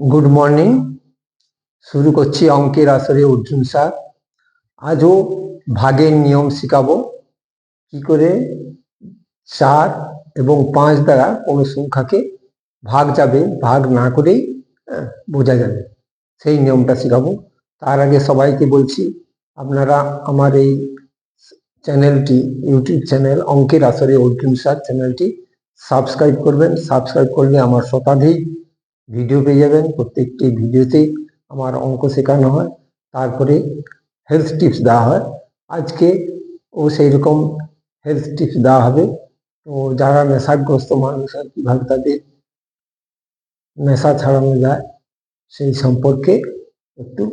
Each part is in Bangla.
গুড মর্নিং শুরু করছি অঙ্কের আসরে অর্জুন স্যার। আজও ভাগের নিয়ম শেখাবো। কি করে? চার এবং পাঁচ দ্বারা কোনো সংখ্যাকে ভাগ যাবে ভাগ না করেই আহ, বোঝা যাবে। সেই নিয়মটা শেখাবো। তার আগে সবাইকে বলছি আপনারা আমার এই চ্যানেলটি ইউটিউব চ্যানেল অঙ্কের আসরে অর্জুন স্যার চ্যানেলটি সাবস্ক্রাইব করবেন। সাবস্ক্রাইব করলে আমার শতাধিক ভিডিও পেয়ে যাবেন, প্রত্যেকটি ভিডিওতে আমার অঙ্ক শেখানো হয়। তারপরে হেলথ টিপস দেওয়া হয়। আজকে ও সেই রকম হেলথ টিপস দেওয়া হবে। তো যারা নেশাগ্রস্ত মানুষ আর কীভাবে তাদের নেশা ছাড়ানো যায়, সেই সম্পর্কে একটু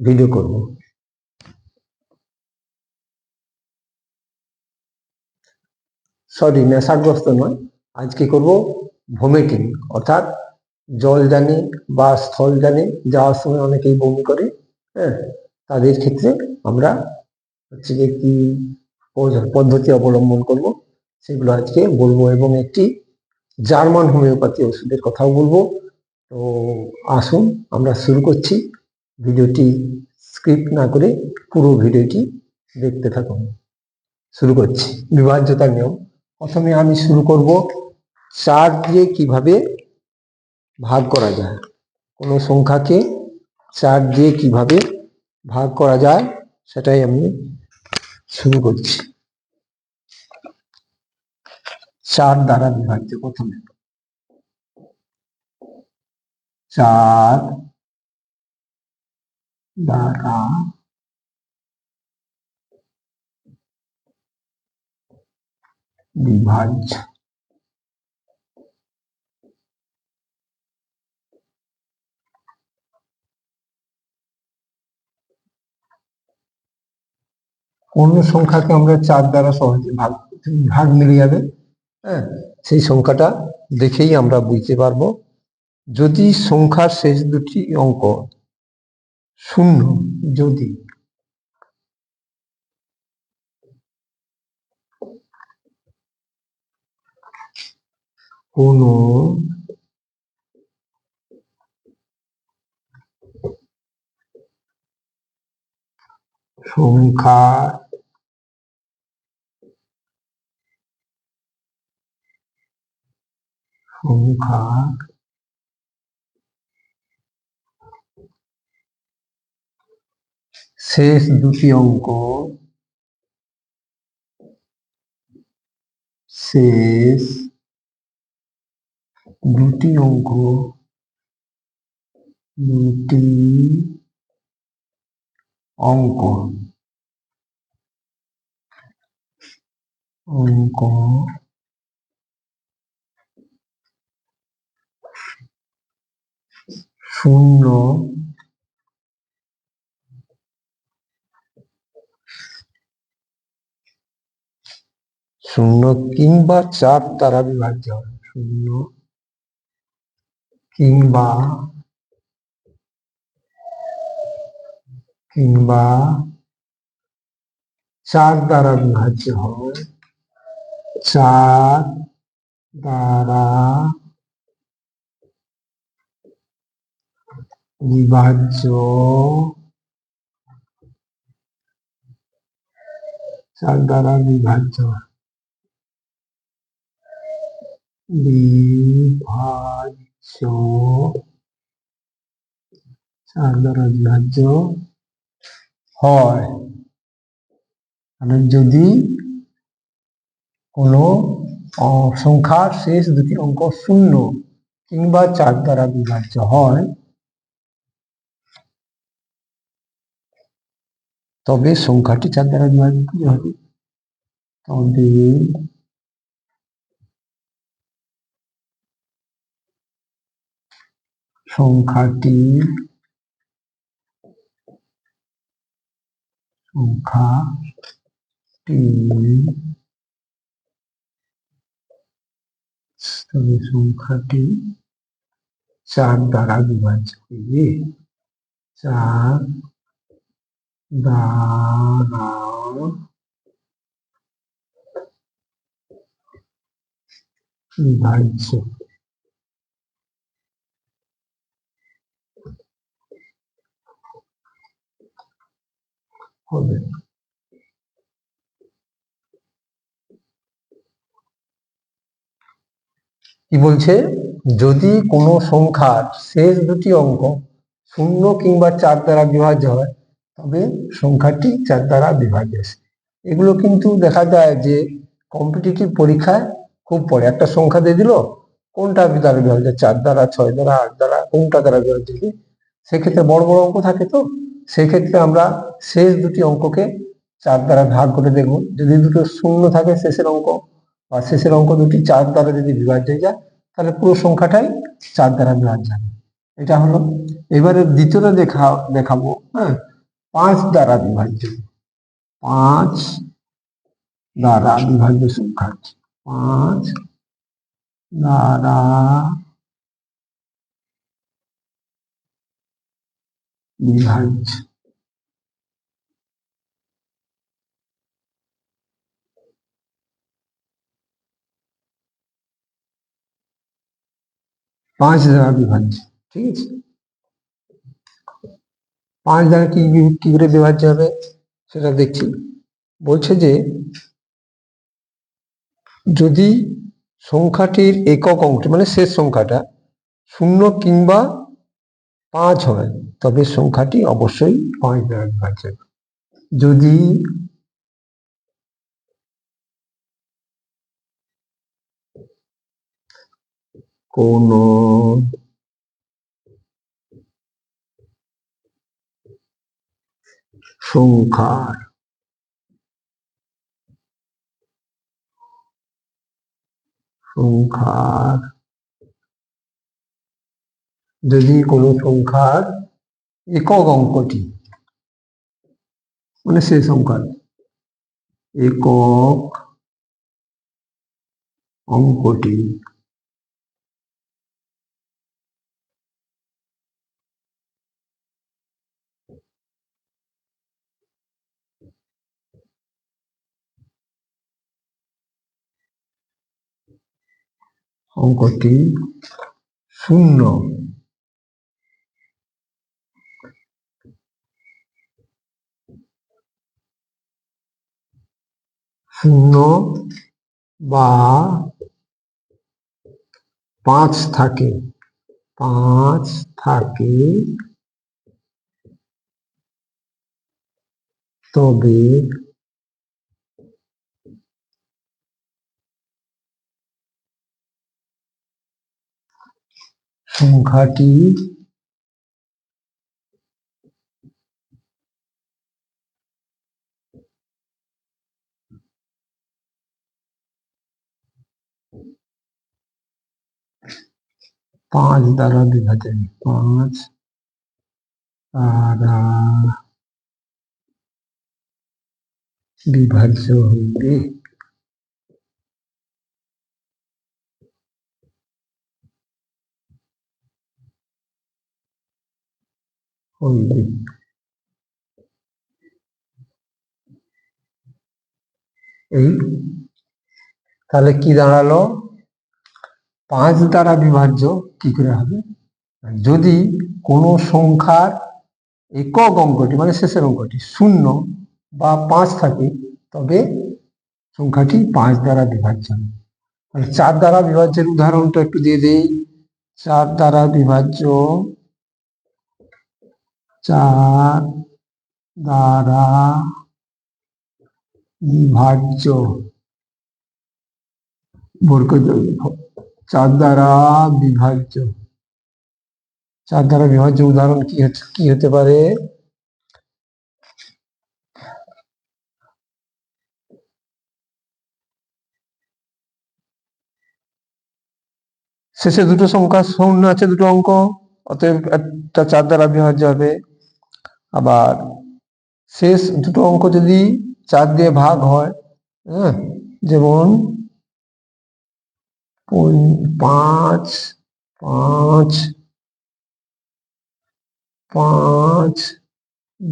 ভিডিও করব। সরি নেশাগ্রস্ত নয়। আজকে করব ভমিটিং অর্থাৎ জল জানি বা স্থল জানি যাওয়ার সময় অনেকেই বমি করে হ্যাঁ? তাদের ক্ষেত্রে আমরা হচ্ছে যে কি পদ্ধতি অবলম্বন করব, সেগুলো আজকে বলব এবং একটি জার্মান হোমিওপ্যাথি ওষুধের কথাও বলব। তো আসুন, আমরা শুরু করছি। ভিডিওটি স্ক্রিপ্ট না করে পুরো ভিডিওটি দেখতে থাকুন। শুরু করছি। বিভাজ্যতার নিয়ম। প্রথমে আমি শুরু করব চার দিয়ে কীভাবে ভাগ করা যায়? কোনো সংখ্যাকে চার দিয়ে কীভাবে ভাগ করা যায় সেটাই আমি শুরু করছি। চার দ্বারা বিভাজ্য প্রথমে। চার দ্বারা বিভাজ্য কোন সংখ্যাকে আমরা চার দ্বারা সহজে ভাগ ভাগ মিলে যাবে। হ্যাঁ সেই সংখ্যাটা দেখেই আমরা বুঝতে পারব। যদি সংখ্যার শেষ দুটি অঙ্ক শূন্য, যদি কোনো সংখ্যা সংখ্যা শেষ দুটি অঙ্ক শেষ দুটি অঙ্ক দুটি অঙ্ক অঙ্ক শূন্য। শূন্য কিংবা চার দ্বারা বিভাজ্য হয়। শূন্য কিংবা কিংবা চার দ্বারা বিভাজ্য হয়। চার দ্বারা বিভাজ্য চার দ্বারা বিভাজ্য বিভাজ্য চার দ্বারা বিভাজ্য হয় মানে যদি কোনো সংখ্যার শেষ দুটি অঙ্ক শূন্য কিংবা চার দ্বারা বিভাজ্য হয় তবে সংখ্যাটি চার দ্বারা বিভাজ্য হবে। তবে সংখ্যাটি সংখ্যাটি তবে সংখ্যাটি চার দ্বারা বিভাজ্য হইবে চার দাঁড়াও দাঁড়িয়েছে হবে কি বলছে যদি কোনো সংখ্যার শেষ দুটি অঙ্ক শূন্য কিংবা চার দ্বারা বিভাজ্য হয় তবে সংখ্যাটি চার দ্বারা বিভাজ্য এগুলো কিন্তু দেখা যায় যে কম্পিটিটিভ পরীক্ষায় খুব পড়ে। একটা সংখ্যা দিয়ে দিল, কোনটা দ্বারা বিভাজ্য? চার দ্বারা, ছয় দ্বারা, আট দ্বারা, কোনটা দ্বারা বিভাজ্য? সেক্ষেত্রে বড় বড় অঙ্ক থাকে তো? সেক্ষেত্রে আমরা শেষ দুটি অঙ্ককে চার দ্বারা ভাগ করে দেখব। যদি দুটো শূন্য থাকে শেষের অঙ্ক বা শেষের অঙ্ক দুটি চার দ্বারা যদি বিভাজ্য হয়ে যায়, তাহলে পুরো সংখ্যাটাই চার দ্বারা বিভাজ্য হবে। এটা হলো। এবারে দ্বিতীয়টা দেখা, দেখাবো হ্যাঁ? পাঁচ দ্বারা বিভাজ্য পাঁচ দ্বারা বিভাজ্য সংখ্যা পাঁচ দ্বারা বিভাজ্য পাঁচ দ্বারা বিভাজ্য ঠিক আছে পাঁচ দ্বারা কি কি করে বিভাজ্য হবে সেটা দেখছি। বলছে যে, যদি সংখ্যাটির একক অংশ মানে শেষ সংখ্যাটা শূন্য কিংবা পাঁচ হয়, তবে সংখ্যাটি অবশ্যই পাঁচ দ্বারা বিভাজ্য যদি কোন সংখ্যার। সংখ্যার। যদি কোনো সংখ্যার একক অঙ্কটি মানে সেই সংখ্যার একক অঙ্কটি অঙ্কটি শূন্য। শূন্য বা পাঁচ থাকে। পাঁচ থাকে। তবে সংখ্যাটি পাঁচ দ্বারা বিভাজন পাঁচ দ্বারা বিভাজ্য হইবে হইবে এই তাহলে কি দাঁড়াল? পাঁচ দ্বারা বিভাজ্য কি করে হবে? যদি কোনো সংখ্যার একক অঙ্কটি মানে শেষের অঙ্কটি শূন্য বা পাঁচ থাকে, তবে সংখ্যাটি পাঁচ দ্বারা বিভাজ্য। হবে চার দ্বারা বিভাজ্যের উদাহরণটা একটু দিয়ে দিই। চার দ্বারা বিভাজ্য চার দ্বারা বিভাজ্য। চার দ্বারা বিভাজ্য। চার দ্বারা বিভাজ্য উদাহরণ কি কি হতে পারে? শেষে দুটো সংখ্যা শূন্য আছে, দুটো অঙ্ক, অতএব একটা চার দ্বারা বিভাজ্য হবে। আবার শেষ দুটো অঙ্ক যদি চার দিয়ে ভাগ হয় হ্যাঁ যেমন পাঁচ পাঁচ পাঁচ,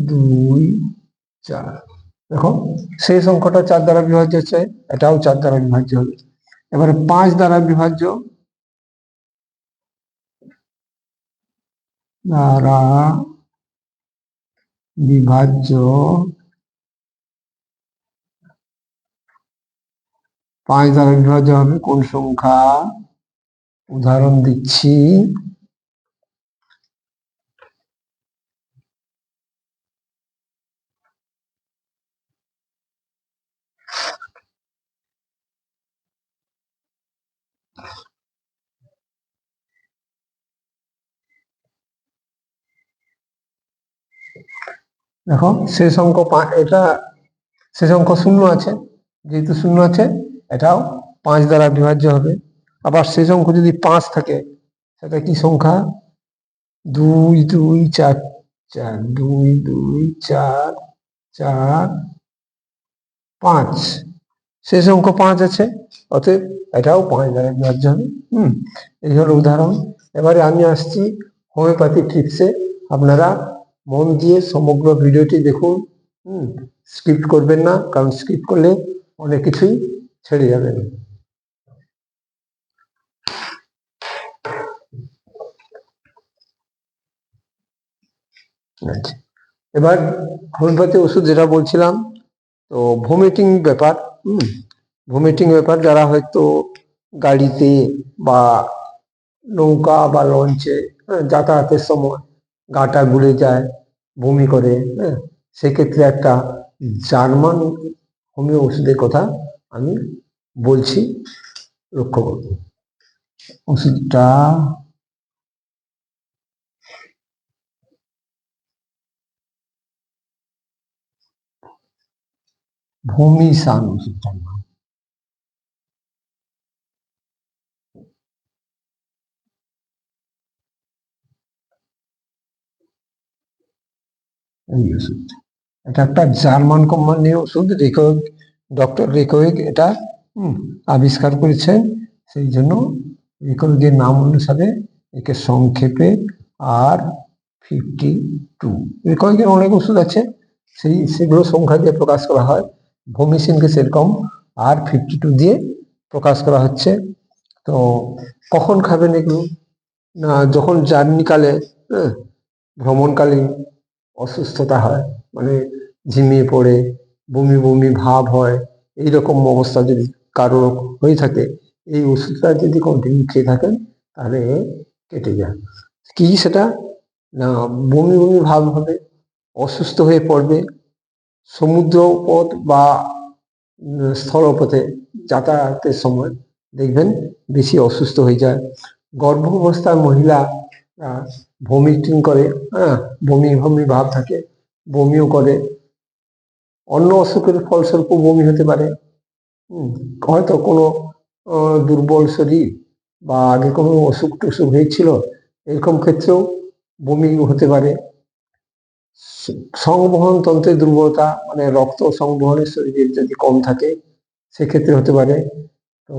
দুই, চার। দেখো সেই সংখ্যাটা চার দ্বারা বিভাজ্য হচ্ছে, এটাও চার দ্বারা বিভাজ্য হবে এবারে পাঁচ দ্বারা বিভাজ্য, দ্বারা বিভাজ্য পাঁচ দ্বারা বিভাজ্য হবে। কোন সংখ্যা? উদাহরণ দিচ্ছি। দেখো, শেষ অঙ্ক এটা শেষ অঙ্ক শূন্য আছে। যেহেতু শূন্য আছে, এটাও পাঁচ দ্বারা বিভাজ্য হবে। আবার শেষ অঙ্ক যদি পাঁচ থাকে, সেটা কি সংখ্যা? দুই দুই, চার চার, দুই দুই, চার চার, পাঁচ। শেষ অঙ্ক পাঁচ আছে, অতএব এটাও পাঁচ দ্বারা বিভাজ্য হবে। হুম, এই হলো উদাহরণ। এবারে আমি আসছি হোমিওপ্যাথি টিপসে। আপনারা মন দিয়ে সমগ্র ভিডিওটি দেখুন। হুম স্কিপ করবেন না কারণ স্কিপ করলে অনেক কিছুই ছেড়ে যাবেন। আচ্ছা এবার হোমিওপ্যাথি ওষুধ যেটা বলছিলাম তো ভমিটিং ব্যাপার হুম ভমিটিং ব্যাপার যারা হয়তো গাড়িতে বা নৌকা বা লঞ্চে হ্যাঁ, যাতায়াতের সময় গাটা ঘুরে যায়, বমি করে হ্যাঁ? সেক্ষেত্রে একটা জার্মান হোমিও ওষুধের কথা আমি বলছি, লক্ষ্য করব ওষুধটা ভূমিসান ওষুধটার নাম এই ওষুধ। এটা একটা জার্মান কোম্পানির ওষুধ রেকোয়েক ডক্টর রেকোয়েক এটা আবিষ্কার করেছেন সেই জন্য রেকোয়েকের নাম অনুসারে একে সংক্ষেপে আর ফিফটি টু রেকোয়েকের অনেক ওষুধ আছে, সেই, সেগুলো সংখ্যা দিয়ে প্রকাশ করা হয়। ভূমিসিনকে সেরকম আর ফিফটি টু দিয়ে প্রকাশ করা হচ্ছে। তো কখন খাবেন এগুলো? না, যখন জার্নিকালে ভ্রমণকালীন অসুস্থতা হয় মানে ঝিমিয়ে পড়ে, বমি বমি ভাব হয় এই রকম অবস্থা যদি কারও হয়ে থাকে, এই ওষুধটা যদি কন্টিনিউ খেয়ে থাকেন, তাহলে কেটে যায় কি সেটা? না, বমি বমি ভাব হবে, অসুস্থ হয়ে পড়বে সমুদ্র পথ বা স্থলপথে যাতায়াতের সময় দেখবেন বেশি অসুস্থ হয়ে যায়। গর্ভাবস্থায় মহিলা ভমিটিং করে হ্যাঁ বমি ভমি ভাব থাকে, বমিও করে। অন্য অসুখের ফলস্বরূপ বমি হতে পারে। হয়তো কোনো দুর্বল শরীর বা আগে কোনো অসুখ টসুখ হয়েছিল, এরকম ক্ষেত্রেও বমি হতে পারে। সংবহন তন্ত্রের দুর্বলতা মানে রক্ত সংবহনের শরীরের যদি কম থাকে, সেক্ষেত্রে হতে পারে। তো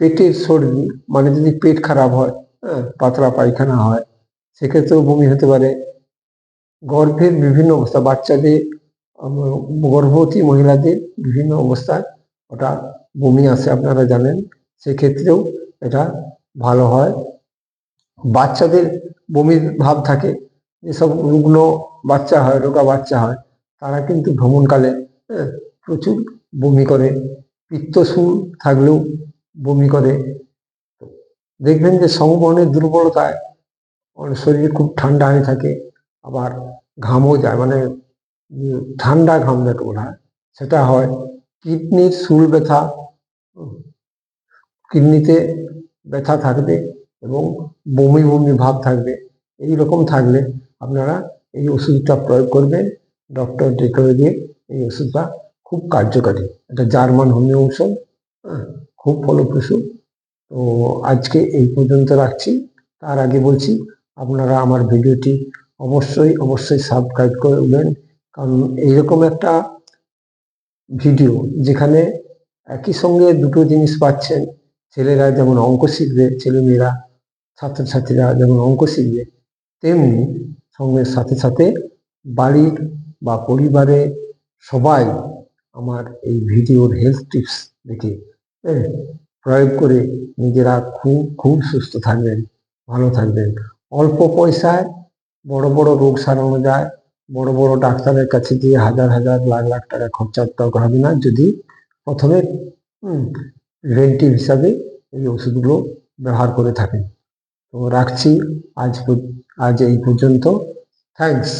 পেটের সর্দি মানে যদি পেট খারাপ হ্যাঁ পাতলা পায়খানা হয়। সেক্ষেত্রেও বমি হতে পারে। গর্ভের বিভিন্ন অবস্থা বাচ্চাদের গর্ভবতী মহিলাদের বিভিন্ন অবস্থায় ওটা বমি আসে আপনারা জানেন। সেক্ষেত্রেও এটা ভালো হয়। বাচ্চাদের বমির ভাব থাকে। যেসব রুগ্ন বাচ্চা হয় রোগা বাচ্চা হয় তারা কিন্তু ভ্রমণকালে হ্যাঁ, প্রচুর বমি করে। পিত্তসুর থাকলেও বমি করে। দেখবেন যে সংবহনের দুর্বলতায় ওর শরীর খুব ঠান্ডা হয়ে থাকে আবার ঘামও যায় মানে ঠান্ডা ঘাম যাকে বলা সেটা হয় কিডনির শুল ব্যথা কিডনিতে ব্যথা থাকবে এবং বমি বমি ভাব থাকবে এই রকম থাকলে আপনারা এই ওষুধটা প্রয়োগ করবেন ডক্টর ডেকে দিয়ে এই ওষুধটা খুব কার্যকারী। এটা জার্মান হোমিও ঔষধ হ্যাঁ, খুব ফলপ্রসূ। তো আজকে এই পর্যন্ত রাখছি। তার আগে বলছি আপনারা আমার ভিডিওটি অবশ্যই অবশ্যই সাবস্ক্রাইব করবেন কারণ এইরকম একটা ভিডিও যেখানে একই সঙ্গে দুটো জিনিস পাচ্ছেন ছেলেরা যেমন অঙ্ক শিখবে ছেলেমেয়েরা ছাত্রছাত্রীরা যেমন অঙ্ক শিখবে তেমনি সঙ্গে সাথে সাথে বাড়ির বা পরিবারে সবাই আমার এই ভিডিওর হেলথ টিপস দেখে হ্যাঁ, প্রয়োগ করে নিজেরা খুব খুব সুস্থ থাকবেন, ভালো থাকবেন। অল্প পয়সায় বড় বড় রোগ সারানো যায়, বড় বড় ডাক্তারের কাছে গিয়ে হাজার হাজার, লাখ লাখ টাকা খরচা করতে হবে না। যদি প্রথমে প্রিভেন্টিভ হিসাবে এই ওষুধগুলো ব্যবহার করে থাকেন। তো রাখছি। আজ আজ এই পর্যন্ত। থ্যাঙ্কস।